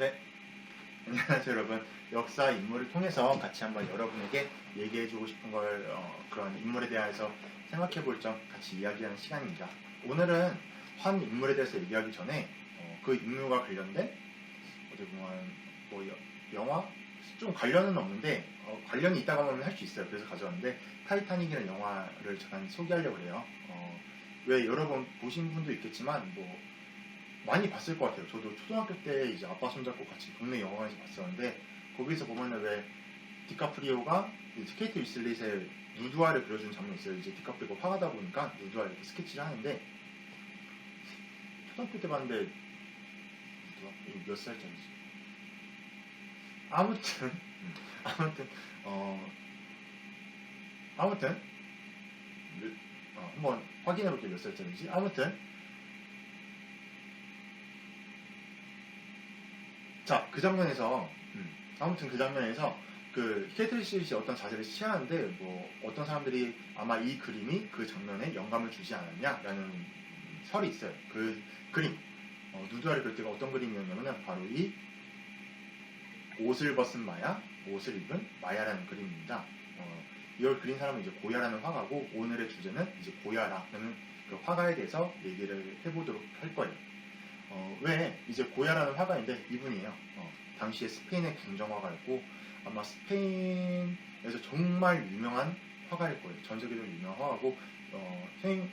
네. 안녕하세요 여러분. 역사 인물을 통해서 같이 한번 여러분에게 얘기해주고 싶은 걸 어, 그런 인물에 대해서 생각해볼 점 같이 이야기하는 시간입니다. 오늘은 한 인물에 대해서 얘기하기 전에 어, 그 인물과 관련된 어떻게 보면 뭐 여- 영화 좀 관련은 없는데 어, 관련이 있다고 하면 할 수 있어요. 그래서 가져왔는데 타이타닉이라는 영화를 잠깐 소개하려고 해요. 어, 왜 여러 번 보신 분도 있겠지만 뭐 많이 봤을 것 같아요. 저도 초등학교 때 이제 아빠 손잡고 같이 동네 영화관에서 봤었는데 거기서 보면은 왜 디카프리오가 이제 케이트 위슬릿의 누드화를 그려준 장면이 있어요. 이제 디카프리오가 화가다 보니까 누드화 이렇게 스케치를 하는데 초등학교 때 봤는데 몇 살짜리지? 아무튼 아무튼 어 아무튼 어, 한번 확인해 볼게요 몇 살짜리인지 아무튼 자, 그 장면에서, 음, 아무튼 그 장면에서, 그, 씨 어떤 자세를 취하는데, 뭐, 어떤 사람들이 아마 이 그림이 그 장면에 영감을 주지 않았냐라는 음, 설이 있어요. 그 그림. 어, 누드화를 그릴 때가 어떤 그림이었냐면은, 바로 이 옷을 벗은 마야, 옷을 입은 마야라는 그림입니다. 어, 이걸 그린 사람은 이제 고야라는 화가고, 오늘의 주제는 이제 고야라는 그 화가에 대해서 얘기를 해보도록 할 거예요. 어, 왜 이제 고야라는 화가인데 이분이에요. 어, 당시에 스페인의 궁정화가였고 아마 스페인에서 정말 유명한 화가일 거예요. 전 세계적으로 유명한 화가고 어, 생,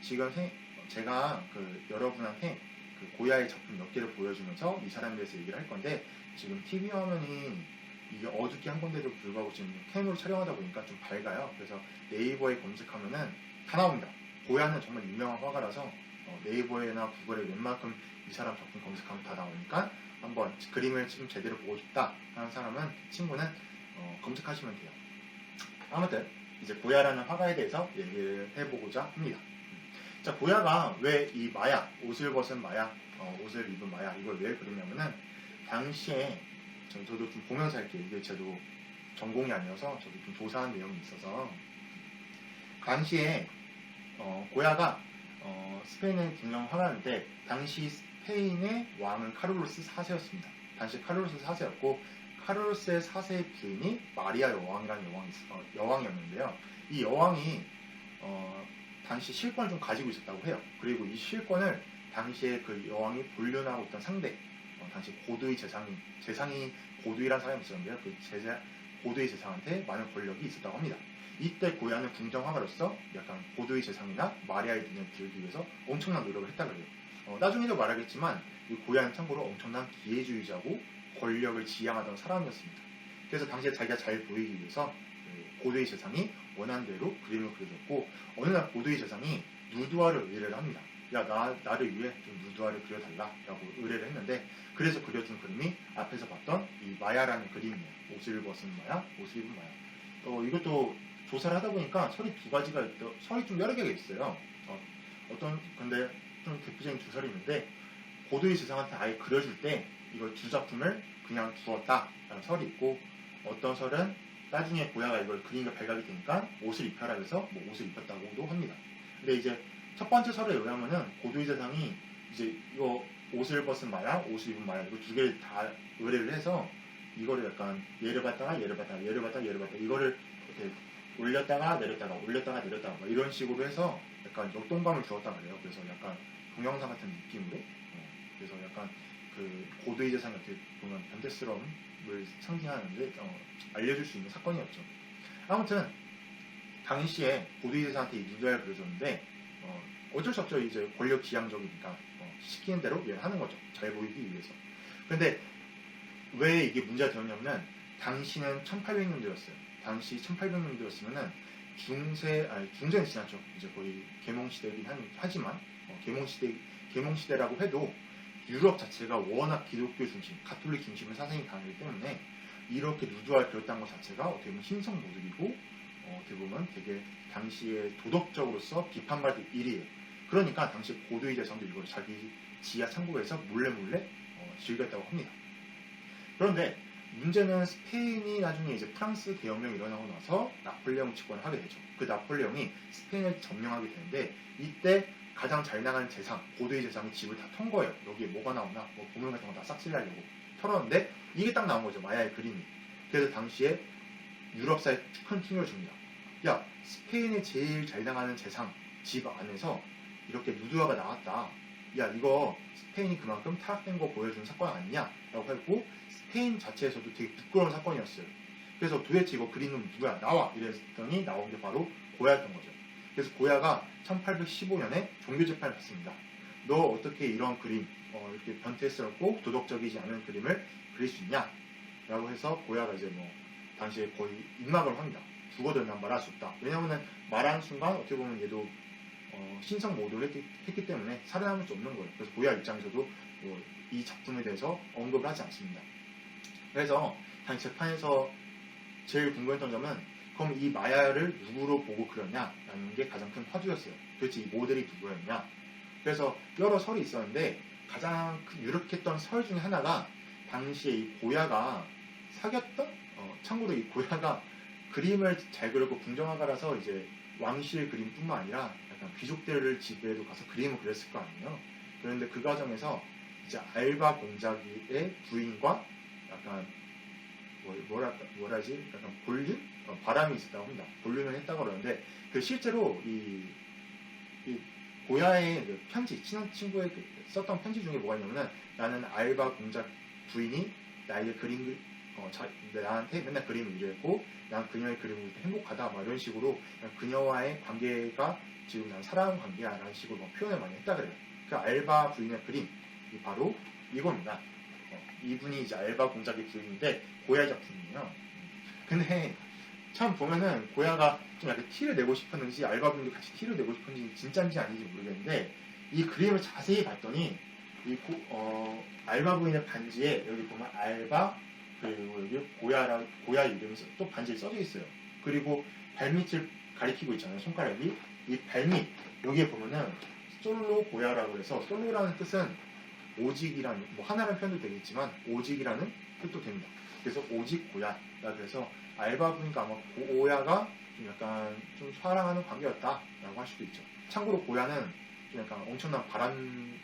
지금 생, 제가 그 여러분한테 그 고야의 작품 몇 개를 보여주면서 이 사람에 대해서 얘기를 할 건데 지금 TV 화면이 이게 어둡게 한 건데도 불구하고 지금 캠으로 촬영하다 보니까 좀 밝아요. 그래서 네이버에 검색하면은 다 나옵니다. 고야는 정말 유명한 화가라서 어, 네이버에나 구글에 웬만큼 이 사람 작품 검색하면 다 나오니까 한번 그림을 좀 제대로 보고 싶다 하는 사람은 친구는 어, 검색하시면 돼요. 아무튼 이제 고야라는 화가에 대해서 얘기를 해보고자 합니다. 자 고야가 왜 이 마야 옷을 벗은 마야 어, 옷을 입은 마야 이걸 왜 그렸냐면은 당시에 저- 저도 좀 보면서 할게요. 이게 저도 전공이 아니어서 저도 좀 조사한 내용이 있어서 당시에 어, 고야가 어, 스페인의 김정 화가인데 당시 스페인의 왕은 카를로스 4세였습니다. 당시 카를로스 4세였고 카를로스의 4세의 부인이 마리아 여왕이라는 여왕이, 있- 어, 여왕이었는데요. 이 여왕이 어, 당시 실권을 좀 가지고 있었다고 해요. 그리고 이 실권을 당시에 그 여왕이 불륜하고 있던 상대, 어, 당시 고도의 재상이, 재상이 고도이라는 사람이 있었는데요. 그 제자, 고도의 재상한테 많은 권력이 있었다고 합니다. 이때 고야는 궁정화가로서 약간 고도의 재상이나 마리아의 눈에 들기 위해서 엄청난 노력을 했다 그래요. 어, 나중에도 말하겠지만 이 고야는 참고로 엄청난 기회주의자고 권력을 지향하던 사람이었습니다. 그래서 당시에 자기가 잘 보이기 위해서 그 고도의 재상이 원한 대로 그림을 그려줬고 어느 날 고도의 재상이 누드화를 의뢰를 합니다. 야, 나, 나를 위해 좀 누드화를 그려달라 라고 의뢰를 했는데 그래서 그려준 그림이 앞에서 봤던 이 마야라는 그림이에요. 옷을 벗은 마야, 옷을 입은 마야. 어, 이것도 조사를 하다 보니까 설이 두 가지가 있더, 설이 좀 여러 개가 있어요. 어, 어떤 근데 좀 대표적인 두 설이 있는데 고도의 재상한테 아예 그려줄 때 이걸 두 작품을 그냥 두었다라는 설이 있고 어떤 설은 나중에 고야가 이걸 그림이 발각이 되니까 옷을 입혀라 해서 뭐 옷을 입혔다고도 합니다. 근데 이제 첫 번째 설에 의하면은 고도의 재상이 이제 이거 옷을 벗은 마야, 옷을 입은 마야 이거 두 개를 다 의뢰를 해서 이거를 약간 얘를 받다가 얘를 받다가 얘를 받다가 얘를 받다가 이거를 이렇게 올렸다가 내렸다가 올렸다가 내렸다가 막 이런 식으로 해서 약간 역동감을 주었다 그래요. 그래서 약간 동영상 같은 느낌으로 어, 그래서 약간 그 고도의 재상 이렇게 보면 변태스러움을 상징하는데 어, 알려줄 수 있는 사건이었죠. 아무튼 당시에 고도의 재상한테 이 누드화를 그려줬는데 어, 어쩔 수 없죠. 이제 권력 지향적이니까 어, 시키는 대로 얘를 하는 거죠. 잘 보이기 위해서. 근데 왜 이게 문제가 되었냐면 당시는 1800년도였어요. 당시 1800년도였으면은 중세 아니 중세는 지났죠. 이제 거의 계몽 시대이긴 한- 하지만 어, 계몽 시대 계몽 시대라고 해도 유럽 자체가 워낙 기독교 중심, 가톨릭 중심의 사상이 강하기 때문에 이렇게 누드화를 그렸다는 것 자체가 어떻게 보면 신성 모독이고 어, 어떻게 보면 되게 당시에 도덕적으로서 비판받을 일이에요. 그러니까 당시 고도의 대상도 이걸 자기 지하 창고에서 몰래 몰래 어, 즐겼다고 합니다. 그런데 문제는 스페인이 나중에 이제 프랑스 대혁명이 일어나고 나서 나폴레옹 집권을 하게 되죠. 그 나폴레옹이 스페인을 점령하게 되는데 이때 가장 잘 나가는 재상, 고도의 재상이 집을 다 턴 거예요. 여기에 뭐가 나오나, 뭐 보물 같은 거 다 싹쓸이하려고 털었는데 이게 딱 나온 거죠 마야의 그림이. 그래서 당시에 유럽사에 큰 충격을 줍니다. 야 스페인에 제일 잘 나가는 재상 집 안에서 이렇게 누드화가 나왔다. 야 이거 스페인이 그만큼 타락된 거 보여주는 사건 아니냐? 라고 했고 스페인 자체에서도 되게 부끄러운 사건이었어요. 그래서 도대체 이거 놈 누구야? 나와! 이랬더니 나온 게 바로 고야였던 거죠. 그래서 고야가 1815년에 종교 재판을 받습니다. 너 어떻게 이런 그림, 어, 이렇게 변태스럽고 도덕적이지 않은 그림을 그릴 수 있냐? 라고 해서 고야가 이제 뭐, 당시에 거의 입막을 합니다. 죽어도 난 말할 수 없다. 왜냐면은 말하는 순간 어떻게 보면 얘도 어, 신성 모독을 했기, 했기 때문에 살아남을 수 없는 거예요. 그래서 고야 입장에서도 뭐, 이 작품에 대해서 언급을 하지 않습니다. 그래서 당시 재판에서 제일 궁금했던 점은 그럼 이 마야를 누구로 보고 그렸냐라는 게 가장 큰 화두였어요. 도대체 이 모델이 누구였냐? 그래서 여러 설이 있었는데 가장 큰 유력했던 설 중에 하나가 당시에 이 고야가 사귀었던 어, 참고로 이 고야가 그림을 잘 그렸고 궁정화가라서 이제 왕실 그림뿐만 아니라 약간 귀족들을 집에도 가서 그림을 그렸을 거 아니에요. 그런데 그 과정에서 이제 알바 공작의 부인과 약간 뭐, 뭐라 뭐라지 약간 볼륨 어, 바람이 있었다고 합니다. 볼륨을 했다고 그러는데 그 실제로 이, 이 고야의 그 편지 친한 친구에게 썼던 편지 중에 뭐가 있냐면은 나는 알바 공작 부인이 나에게 그림 어, 자, 나한테 맨날 그림을 의뢰했고 난 그녀의 그림을 행복하다 막 이런 식으로 그녀와의 관계가 지금 난 사랑 관계야라는 식으로 막 표현을 많이 했다 그래요. 그 알바 부인의 그림이 바로 이겁니다. 어, 이분이 이제 알바 공작의 부인인데 고야 작품이에요. 근데 참 보면은 고야가 좀 약간 티를 내고 싶었는지 알바 분도 같이 티를 내고 싶었는지 진짜인지 아닌지 모르겠는데 이 그림을 자세히 봤더니 이 고- 어, 알바 부인의 반지에 여기 보면 알바 그리고 여기 고야라 고야 이름이 써- 또 반지에 써져 있어요. 그리고 발밑을 가리키고 있잖아요. 손가락이 이 발밑 여기에 보면은 솔로 고야라고 해서 솔로라는 뜻은 오직이라는 뭐 하나라는 표현도 되겠지만 오직이라는 뜻도 됩니다. 그래서 오직 고야라고 해서 알바분이니까 아마 고야가 좀 약간 좀 사랑하는 관계였다라고 할 수도 있죠. 참고로 고야는 좀 약간 엄청난 바람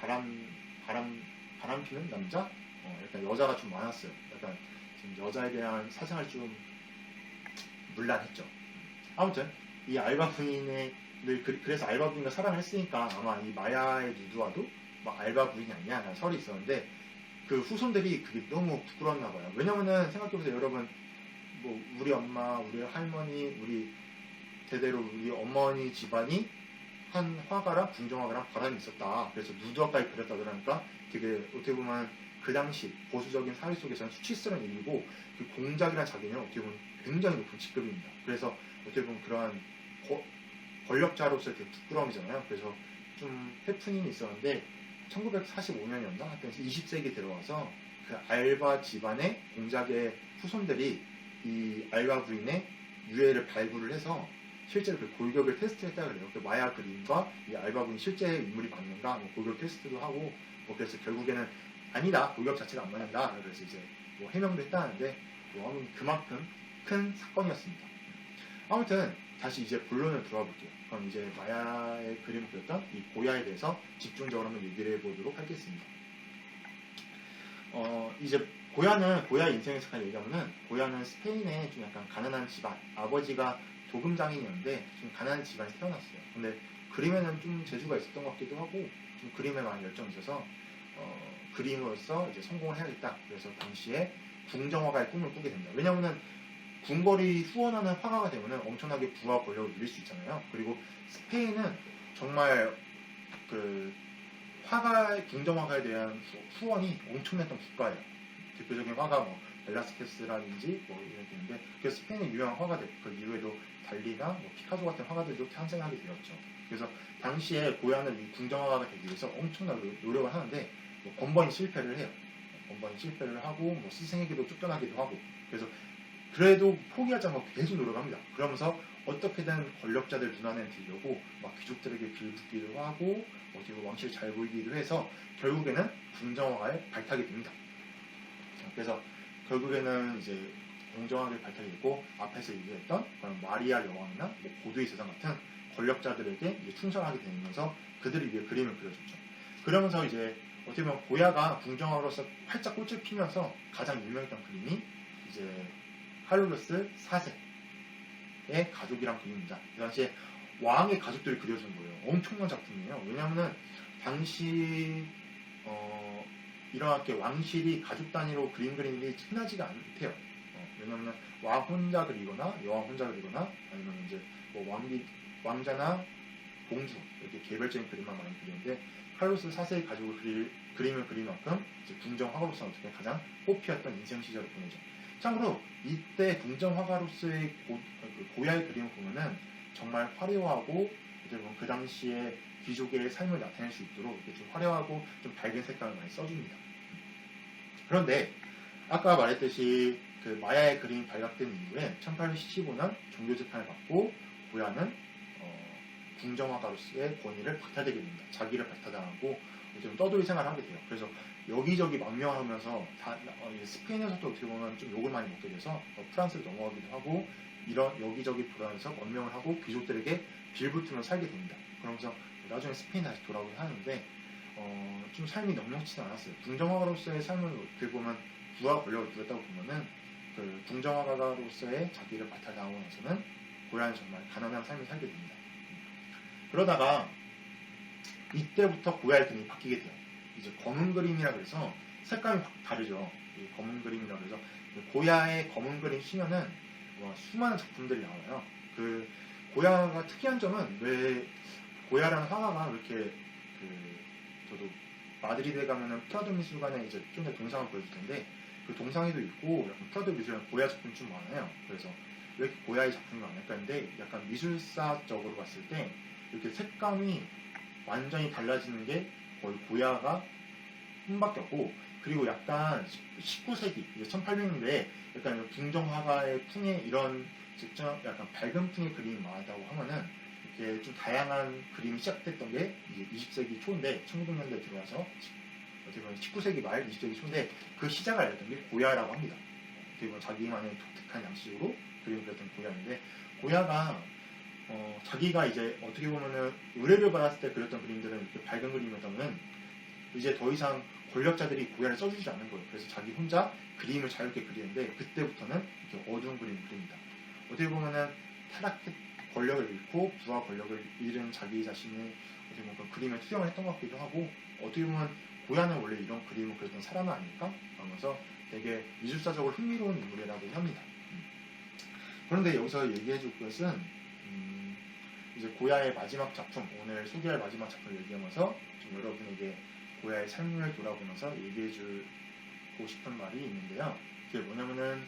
바람 바람 바람 피는 남자? 어, 약간 여자가 좀 많았어요. 약간 지금 여자에 대한 사상을 좀 물란했죠. 아무튼 이 알바 부인의 늘 그- 그래서 알바 부인과 사랑을 했으니까 아마 이 마야의 누드와도 막 알바 부인이 아니야 라는 설이 있었는데 그 후손들이 그게 너무 부끄러웠나 봐요. 왜냐면은 생각해보세요 여러분 뭐 우리 엄마, 우리 할머니, 우리 대대로 우리 어머니 집안이 한 화가랑 궁정화가랑 바람이 있었다. 그래서 누드화까지 그렸다 그러니까 되게 어떻게 보면 그 당시 보수적인 사회 속에서는 수치스러운 일이고 그 공작이라는 자기는 어떻게 보면 굉장히 높은 직급입니다. 그래서 어떻게 보면 그러한 거- 권력자로서 되게 부끄러움이잖아요. 그래서 좀 해프닝이 있었는데 1945년이었나? 하여튼 20세기 들어와서 그 알바 집안의 공작의 후손들이 이 알바 부인의 유해를 발굴을 해서 실제로 그 골격을 테스트했다 그래요. 그 마야 그림과 이 알바 부인이 실제 인물이 맞는가 뭐 골격 테스트도 하고 뭐 그래서 결국에는 아니다 골격 자체가 안 맞는다 그래서 이제 뭐 해명도 했다는데 뭐 그만큼 큰 사건이었습니다. 아무튼 다시 이제 본론을 들어가 볼게요. 그럼 이제 마야의 그림을 그렸던 이 고야에 대해서 집중적으로 한번 얘기를 해보도록 하겠습니다. 어, 이제 고야는 고야 인생에서 잠깐 얘기하면은 고야는 스페인의 좀 약간 가난한 집안 아버지가 도금 장인이었는데 좀 가난한 집안에 태어났어요. 근데 그림에는 좀 재주가 있었던 것 같기도 하고 좀 그림에 많이 열정이 있어서 어, 그림으로서 이제 성공을 해야겠다. 그래서 당시에 궁정화가의 꿈을 꾸게 됩니다. 왜냐면은 궁궐이 후원하는 화가가 되면은 엄청나게 부와 권력을 누릴 수 있잖아요. 그리고 스페인은 정말 그 화가 궁정화가에 대한 후- 후원이 엄청났던 국가예요. 대표적인 화가 뭐 벨라스케스라든지 뭐 이런 게 있는데 그 스페인의 유명한 화가들 그 이후에도 달리나 뭐 피카소 같은 화가들도 탄생하게 되었죠. 그래서 당시에 고야는 이 궁정화가가 되기 위해서 엄청나게 노력을 하는데 뭐 번번이 실패를 해요. 번번이 실패를 하고 뭐 스승에게도 쫓겨나기도 하고 그래서 그래도 포기하지 않고 계속 노력합니다. 그러면서 어떻게든 권력자들 눈안에 들려고 막 귀족들에게 빌붙기도 하고 어떻게 왕실 잘 보이기도 해서 결국에는 궁정화에 발탁이 됩니다. 그래서 결국에는 이제 공정하게 발탁이 됐고 앞에서 얘기했던 그런 마리아 여왕이나 뭐 고도의 세상 같은 권력자들에게 이제 충성하게 되면서 그들을 위해 그림을 그려줬죠. 그러면서 이제 어떻게 보면 고야가 궁정왕으로서 활짝 꽃을 피면서 가장 유명했던 그림이 이제 칼로루스 4세의 가족이란 그림입니다. 그 당시에 왕의 가족들을 그려준 거예요. 엄청난 작품이에요. 왜냐하면 당시 어, 이렇게 왕실이 가족 단위로 그림 그리는 게 흔하지가 않대요. 어, 왜냐하면 왕 혼자 그리거나 여왕 혼자 그리거나 아니면 이제 뭐 왕비 왕자나 공주 이렇게 개별적인 그림만 많이 그리는데 칼로스 4세의 가족을 그릴, 그림을 그릴 만큼 궁정 화가로서는 어떻게 가장 꽃피었던 인생 시절을 보내죠. 참고로 이때 궁정 화가로서의 고, 그 고야의 그림을 보면은 정말 화려하고 뭐그 당시에 귀족의 삶을 나타낼 수 있도록 좀 화려하고 좀 밝은 색감을 많이 써줍니다. 그런데 아까 말했듯이 그 마야의 그림이 발각된 이후에 1815년 종교 재판을 받고 고야는 어, 궁정화가로서의 권위를 박탈되게 됩니다. 자기를 박탈당하고 좀 떠돌이 생활을 하게 돼요. 그래서 여기저기 망명하면서 다, 어, 이 스페인에서도 어떻게 보면 좀 욕을 많이 먹게 돼서 어, 프랑스로 넘어가기도 하고 이런 여기저기 돌아다니면서 원명을 하고 귀족들에게 빌붙으며 살게 됩니다. 그러면서 나중에 스페인 다시 돌아오긴 하는데 어, 좀 삶이 넉넉치는 않았어요. 궁정화가로서의 삶을 어떻게 보면 부와 권력을 누렸다고 보면은 그 궁정화가로서의 자기를 박탈당하고 나서는 고야는 정말 가난한 삶을 살게 됩니다. 그러다가 이때부터 고야의 그림이 바뀌게 돼요. 이제 검은 그림이라 그래서 색감이 확 다르죠. 이 검은 그림이라 그래서 고야의 검은 그림 치면은 뭐 수많은 작품들이 나와요. 그 고야가 특이한 점은 왜 고야라는 화가가 왜 이렇게 그 저도 마드리드에 가면은 프라도 미술관에 이제 좀 더 동상을 보여줄 텐데 그 동상에도 있고 약간 프라도 미술관 고야 작품 좀 많아요. 그래서 왜 이렇게 고야의 작품이 많을까 했는데 약간 미술사적으로 봤을 때 이렇게 색감이 완전히 달라지는 게 거의 고야가 흠밖에 없고 그리고 약간 19세기 1800년대에 약간 궁정화가의 풍의 이런 직접 약간 밝은 풍의 그림이 많았다고 하면은 이렇게 좀 다양한 그림이 시작됐던 게 이제 20세기 초인데 1900년대에 들어와서 어떻게 보면 19세기 말 20세기 초인데 그 시작을 알렸던 게 고야라고 합니다. 어떻게 보면 자기만의 독특한 양식으로 그림을 그렸던 고야인데 고야가 어, 자기가 이제 어떻게 보면은 의뢰를 받았을 때 그렸던 그림들은 이렇게 밝은 그림이었다면 이제 더 이상 권력자들이 고야를 써주지 않는 거예요. 그래서 자기 혼자 그림을 자유롭게 그리는데 그때부터는 이렇게 어두운 그림을 그립니다. 어떻게 보면은 타락했 권력을 잃고 부와 권력을 잃은 자기 자신의 어떻게 보면 그 그림에 투영을 했던 것 같기도 하고 어떻게 보면 고야는 원래 이런 그림을 그렸던 사람은 아닐까 하면서 되게 미술사적으로 흥미로운 인물이라고 합니다. 음. 그런데 여기서 얘기해 줄 것은 음, 이제 고야의 마지막 작품 오늘 소개할 마지막 작품을 얘기하면서 좀 여러분에게 고야의 삶을 돌아보면서 얘기해 주고 싶은 말이 있는데요. 그게 뭐냐면은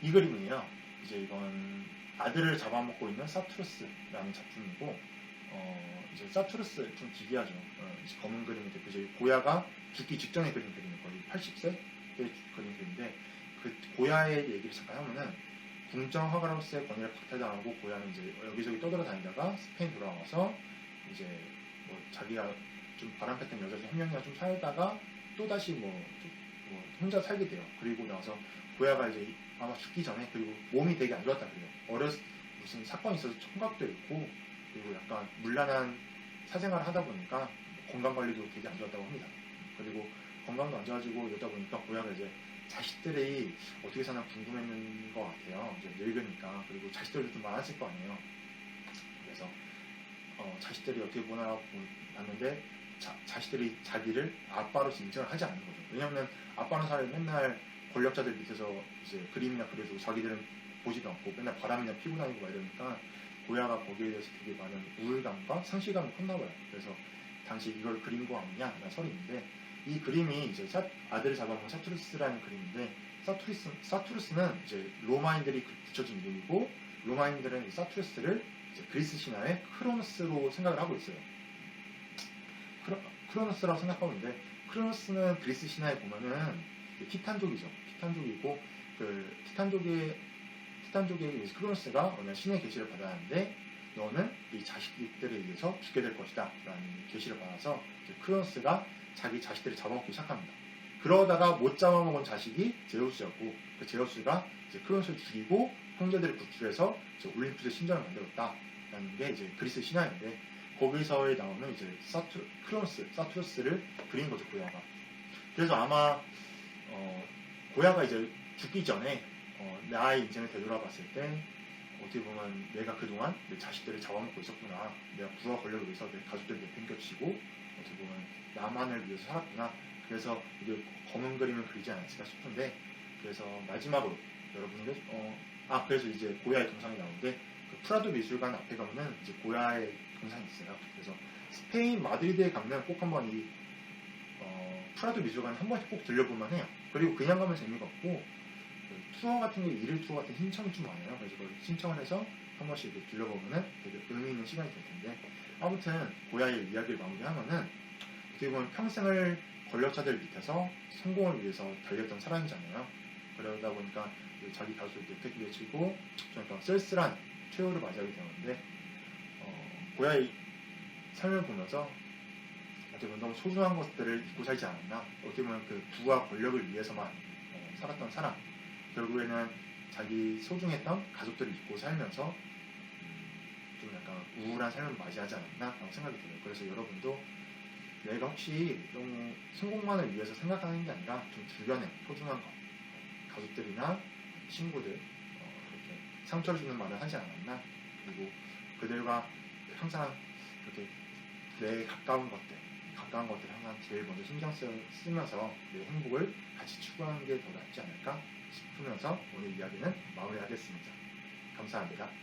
이 그림이에요. 이제 이건 아들을 잡아먹고 있는 사투르스라는 작품이고 어, 이제 사투르스 좀 기괴하죠. 어, 이제 검은 되고 이제 고야가 죽기 직전에 그린 그림이 거의 80세 때 그린 그림인데 그 고야의 얘기를 잠깐 하면은 궁정 화가로서의 권위를 박탈당하고 고야는 이제 여기저기 떠돌아다니다가 스페인 돌아와서 이제 뭐 자기가 좀 바람폈던 여자 한 명이랑 좀 살다가 또 다시 뭐, 좀뭐 혼자 살게 돼요. 그리고 나서 고야가 이제 아마 죽기 전에 그리고 몸이 되게 안 좋았다 그래요. 어렸 무슨 사건이 있어서 청각도 있고 그리고 약간 물란한 사생활을 하다 보니까 건강 관리도 되게 안 좋았다고 합니다. 그리고 건강도 안 좋아지고 이러다 보니까 고야가 이제 자식들이 어떻게 사나 궁금했는 것 같아요. 이제 늙으니까 그리고 자식들도 좀 많았을 거 아니에요. 그래서 어, 자식들이 어떻게 보나 봤는데 자, 자식들이 자기를 아빠로서 인정을 하지 않는 거죠. 왜냐하면 아빠는 사람이 맨날 권력자들 밑에서 이제 그림이나 그려도 자기들은 보지도 않고 맨날 바람이나 피고 다니고 막 이러니까 고야가 거기에 대해서 되게 많은 우울감과 상실감을 컸나 봐요. 그래서 당시 이걸 그린 거 아니냐 라는 설이 있는데 이 그림이 이제 사- 아들을 잡아먹은 사투르스라는 그림인데 사투르스, 사투르스는 이제 로마인들이 그- 붙여준 이름이고 로마인들은 이제 그리스 신화의 크로노스로 생각을 하고 있어요. 크로, 크로노스라고 생각하고 있는데 크로노스는 그리스 신화에 보면은 그 티탄족이죠. 티탄족이고 그 티탄족의 티탄족의 이 크로노스가 어느 신의 계시를 받았는데 너는 이 자식들에 의해서 죽게 될 것이다 라는 계시를 받아서 크로노스가 자기 자식들을 잡아먹기 시작합니다. 그러다가 못 잡아먹은 자식이 제우스였고 그 제우스가 이제 크로노스를 죽이고 형제들을 구출해서 올림푸스 신전을 만들었다라는 게 이제 그리스 신화인데 거기서에 나오는 이제 사투, 크로노스, 사투르스를 그린 거죠, 고야가. 그래서 아마, 어, 고야가 이제 죽기 전에, 어, 나의 인생을 되돌아봤을 때, 어떻게 보면 내가 그동안 내 자식들을 잡아먹고 있었구나. 내가 부와 권력을 위해서 내 가족들을 내 팽겨치고, 어떻게 보면 나만을 위해서 살았구나. 그래서 이게 검은 그림을 그리지 않았을까 싶은데, 그래서 마지막으로 여러분들, 어, 아, 그래서 이제 고야의 동상이 나오는데, 그 프라도 미술관 앞에 가면은 이제 고야의 동상이 있어요. 그래서 스페인 마드리드에 가면 꼭 한번 이 어, 프라도 미술관 한 번씩 꼭 들려보면 해요. 그리고 그냥 가면 재미가 없고 그 투어 같은 게 일일 투어 같은 신청이 좀 많아요. 그래서 그걸 신청을 해서 한 번씩 이렇게 들려보면은 되게 의미 있는 시간이 될 텐데 아무튼 고야의 이야기를 마무리하면은 어떻게 보면 평생을 권력자들 밑에서 성공을 위해서 달렸던 사람이잖아요. 그러다 보니까 자기 가족을 내팽개치고 그러니까 쓸쓸한 최후를 맞이하게 되는데 어, 고야의 삶을 보면서 어떻게 보면 너무 소중한 것들을 잊고 살지 않았나 어떻게 보면 그 부와 권력을 위해서만 어, 살았던 사람 결국에는 자기 소중했던 가족들을 잊고 살면서 음, 좀 약간 우울한 삶을 맞이하지 않았나 라는 생각이 들어요. 그래서 여러분도 내가 혹시 너무 성공만을 위해서 생각하는 게 아니라 좀 주변에 소중한 거, 가족들이나 친구들 어, 이렇게 상처를 주는 말을 하지 않았나? 그리고 그들과 항상 이렇게 내 가까운 것들 가까운 것들 항상 제일 먼저 신경 쓰- 쓰면서 내 행복을 같이 추구하는 게 더 낫지 않을까 싶으면서 오늘 이야기는 마무리하겠습니다. 감사합니다.